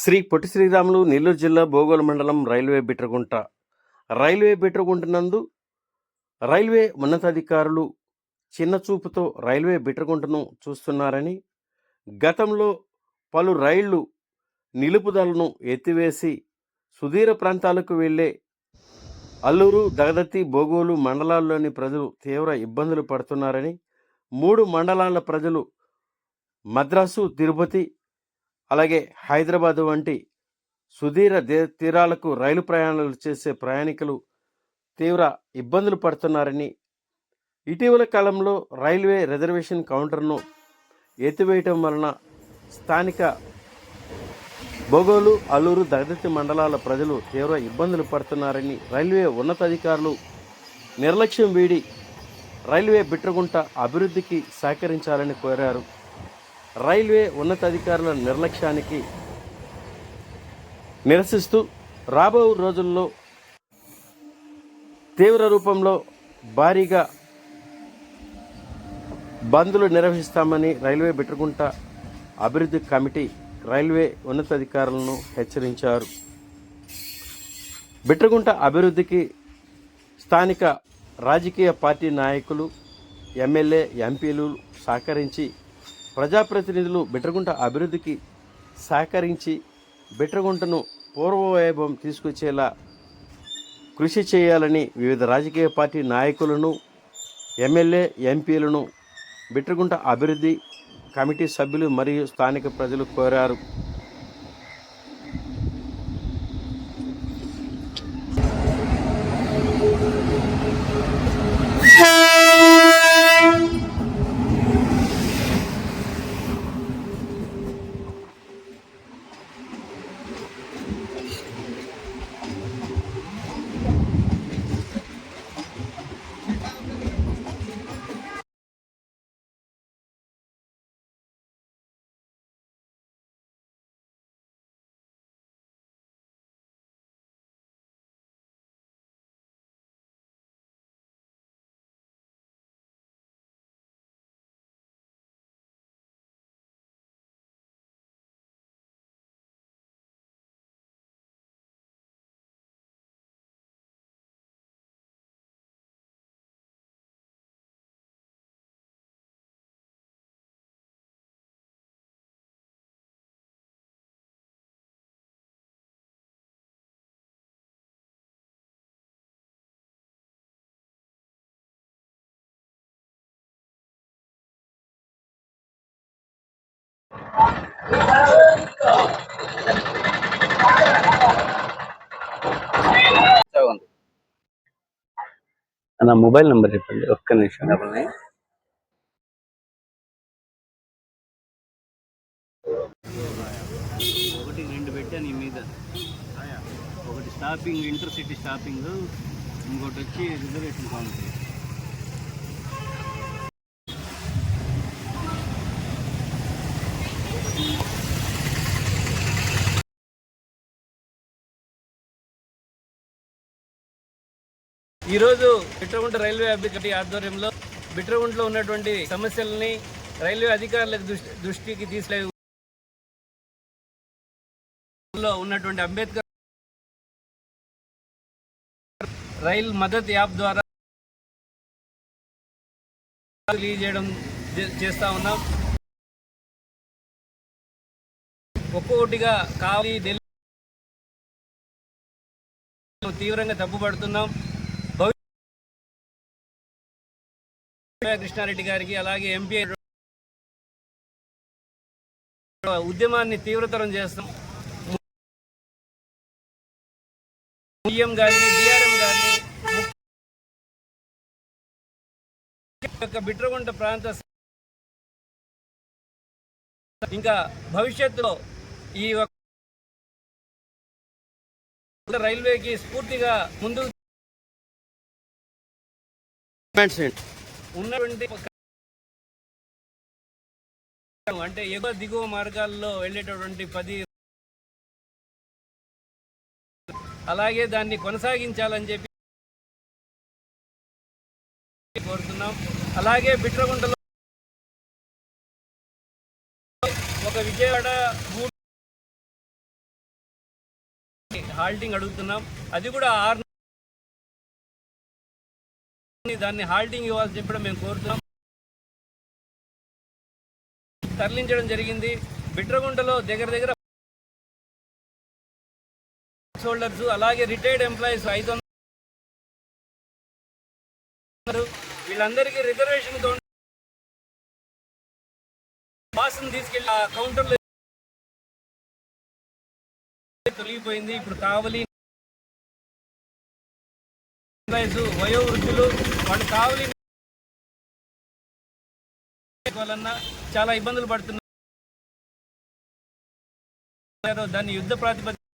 శ్రీ పొట్టి శ్రీరాములు నెల్లూరు జిల్లా భోగోళ మండలం railway Bitragunta. Railway Bitragunta నందు రైల్వే ఉన్నతాధికారులు చిన్న చూపుతో రైల్వే బిట్రగుంటను చూస్తున్నారని గతంలో పలు రైళ్ళు నిలుపుదలను ఎత్తివేసి సుదీర ప్రాంతాలకు వెళ్ళే అల్లూరు దగదత్తి బోగోలు మండలాల్లోని ప్రజలు తీవ్ర ఇబ్బందులు పడుతున్నారని మూడు మండలాల ప్రజలు మద్రాసు తిరుపతి అలాగే హైదరాబాద్ వంటి సుదీర తీరాలకు రైలు ప్రయాణాలు చేసే ప్రయాణికులు తీవ్ర ఇబ్బందులు పడుతున్నారని ఇటీవల కాలంలో రైల్వే రిజర్వేషన్ కౌంటర్ను ఎత్తివేయటం వలన స్థానిక బొగోలు అల్లూరు దగదత్తి మండలాల ప్రజలు తీవ్ర ఇబ్బందులు పడుతున్నారని రైల్వే ఉన్నతాధికారులు నిర్లక్ష్యం వీడి రైల్వే బిట్రగుంట అభివృద్ధికి సహకరించాలని కోరారు. రైల్వే ఉన్నతాధికారుల నిర్లక్ష్యానికి నిరసిస్తూ రాబో రోజుల్లో తీవ్ర రూపంలో భారీగా బంద్లు నిర్వహిస్తామని రైల్వే బిట్రగుంట అభివృద్ధి కమిటీ రైల్వే ఉన్నతాధికారులను హెచ్చరించారు. బిట్రగుంట అభివృద్ధికి స్థానిక రాజకీయ పార్టీ నాయకులు ఎమ్మెల్యే ఎంపీలు సహకరించి ప్రజాప్రతినిధులు బిట్రగుంట అభివృద్ధికి సహకరించి బిట్రగుంటను పూర్వవైభవం తీసుకొచ్చేలా కృషి చేయాలని వివిధ రాజకీయ పార్టీ నాయకులను ఎమ్మెల్యే ఎంపీలను బిట్రగుంట అభివృద్ధి కమిటీ సభ్యులు మరియు స్థానిక ప్రజలు కోరారు. నా మొబైల్ నెంబర్ చెప్పండి ఒక్క నిమిషం. డబల్ నైన్ ఒకటి రెండు పెట్టాను ఈ మీద. ఒకటి స్టాపింగ్ ఇంటర్ సిటీ స్టాపింగ్ ఇంకోటి వచ్చి రిజర్వేషన్ కౌంటర్ ఈరోజు బిట్రగుంట రైల్వే అభివృద్ధి ఆధ్వర్యంలో బిట్రగుంటలో ఉన్నటువంటి సమస్యలని రైల్వే అధికారుల దృష్టి దృష్టికి తీసుకె ఉన్నటువంటి అంబేద్కర్ రైల్ మద్దతు యాప్ ద్వారా చేయడం చే- చేస్తా ఉన్నాం. ఒక్కొక్కటిగా కావాలి ఢిల్లీ తీవ్రంగా తప్పుపడుతున్నాం. కృష్ణారెడ్డి గారికి అలాగే ఎంపీ ఉద్యమాన్ని తీవ్రతరం చేస్తాం. సీఎం గారిని డిఆర్ఎం గారిని యొక్క బిట్రగుంట ప్రాంత ఇంకా భవిష్యత్తులో ఈ ఒక్క రైల్వేకి స్ఫూర్తిగా ముందు ఉన్నటువంటి అంటే ఎగువ దిగువ మార్గాల్లో వెళ్ళేటటువంటి పది అలాగే దాన్ని కొనసాగించాలని చెప్పి కోరుతున్నాం. అలాగే బిట్రగుంటలో ఒక విజయవాడ హాల్టింగ్ అడుగుతున్నాం. అది కూడా ఆరు దాన్ని హాల్టింగ్ ఇవ్వాల్సి చెప్పడం మేము కోరుతున్నాం. తరలించడం జరిగింది. బిట్రగుంటలో దగ్గర దగ్గర హోల్డర్స్ అలాగే రిటైర్డ్ ఎంప్లాయీస్ ఐదు వీళ్ళందరికీ రిజర్వేషన్ పాస్ని తీసుకెళ్ళి ఆ కౌంటర్లో తొలగిపోయింది. ఇప్పుడు కావలి వయసు వయోవృద్ధులు వాళ్ళు కావలి వలన చాలా ఇబ్బందులు పడుతున్నారు. దాన్ని యుద్ధ ప్రాతిపదిక